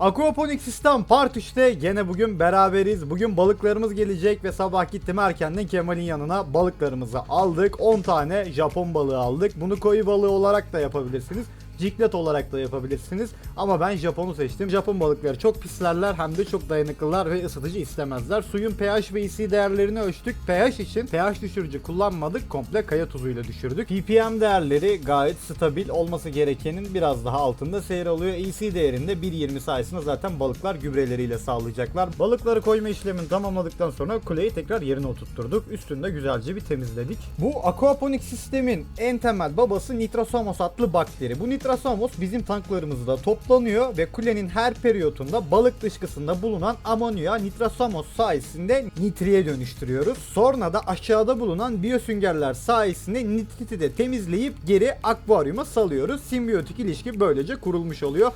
Aquaponik Sistem Part 3'te gene bugün beraberiz. Bugün balıklarımız gelecek ve sabah gittim erkenden Kemal'in yanına balıklarımızı aldık. 10 tane Japon balığı aldık. Bunu koyu balığı olarak da yapabilirsiniz. Ciklet olarak da yapabilirsiniz. Ama ben Japon'u seçtim. Japon balıkları çok pislerler hem de çok dayanıklılar ve ısıtıcı istemezler. Suyun pH ve EC değerlerini ölçtük. pH için pH düşürücü kullanmadık. Komple kaya tuzuyla düşürdük. ppm değerleri gayet stabil olması gerekenin biraz daha altında seyir alıyor. EC değerinde 1.20 sayesinde zaten balıklar gübreleriyle sağlayacaklar. Balıkları koyma işlemini tamamladıktan sonra kuleyi tekrar yerine oturtturduk. Üstünde güzelce bir temizledik. Bu aquaponik sistemin en temel babası Nitrosomos adlı bakteri. Bu Nitrosomos bizim tanklarımızda toplanıyor ve kulenin her periyotunda balık dışkısında bulunan amonyaya Nitrosomos sayesinde nitriye dönüştürüyoruz. Sonra da aşağıda bulunan biyosüngerler sayesinde nitriti de temizleyip geri akvaryuma salıyoruz. Simbiyotik ilişki böylece kurulmuş oluyor.